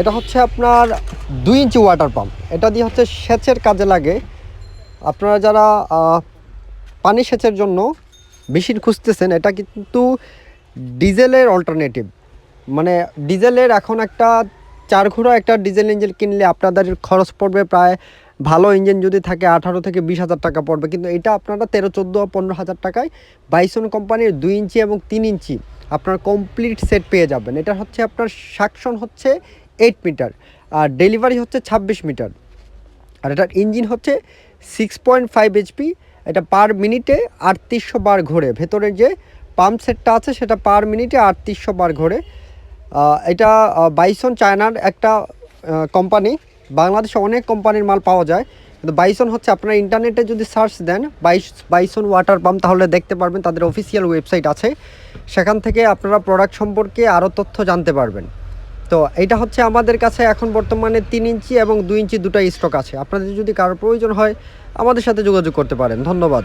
এটা হচ্ছে আপনার দুই ইঞ্চি ওয়াটার পাম্প এটা দিয়ে হচ্ছে সেচের কাজে লাগে। আপনারা যারা পানি সেচের জন্য মেশিন খুঁজতেছেন, এটা কিন্তু ডিজেলের অল্টারনেটিভ মানে ডিজেলের এখন একটা চার ঘোড়া একটা ডিজেল ইঞ্জিন কিনলে আপনাদের খরচ পড়বে প্রায় ভালো ইঞ্জিন যদি থাকে আঠারো থেকে বিশ হাজার টাকা পড়বে। কিন্তু এটা আপনারা তেরো, চোদ্দ, পনেরো হাজার টাকায় বাইসন কোম্পানির দুই ইঞ্চি এবং তিন ইঞ্চি আপনার কমপ্লিট সেট পেয়ে যাবেন। এটা হচ্ছে আপনার সাকশন হচ্ছে এইট মিটার আর ডেলিভারি হচ্ছে ছাব্বিশ মিটার আর এটার ইঞ্জিন হচ্ছে সিক্স পয়েন্ট ফাইভ এইচপি এটা পার মিনিটে আটত্রিশশো বার ঘোরে। ভেতরের যে পাম্প সেটটা আছে সেটা পার মিনিটে আটত্রিশশো বার ঘোরে। এটা বাইসন চায়নার একটা কোম্পানি বাংলাদেশে অনেক কোম্পানির মাল পাওয়া যায়। কিন্তু বাইসন হচ্ছে আপনারা ইন্টারনেটে যদি সার্চ দেন বাইস বাইসন ওয়াটার পাম্প তাহলে দেখতে পারবেন, তাদের অফিসিয়াল ওয়েবসাইট আছে। সেখান থেকে আপনারা প্রোডাক্ট সম্পর্কে আরও তথ্য জানতে পারবেন। তো এটা হচ্ছে আমাদের কাছে এখন বর্তমানে তিন ইঞ্চি এবং দুই ইঞ্চি দুটাই স্টক আছে। আপনাদের যদি কারও প্রয়োজন হয়, আমাদের সাথে যোগাযোগ করতে পারেন। ধন্যবাদ।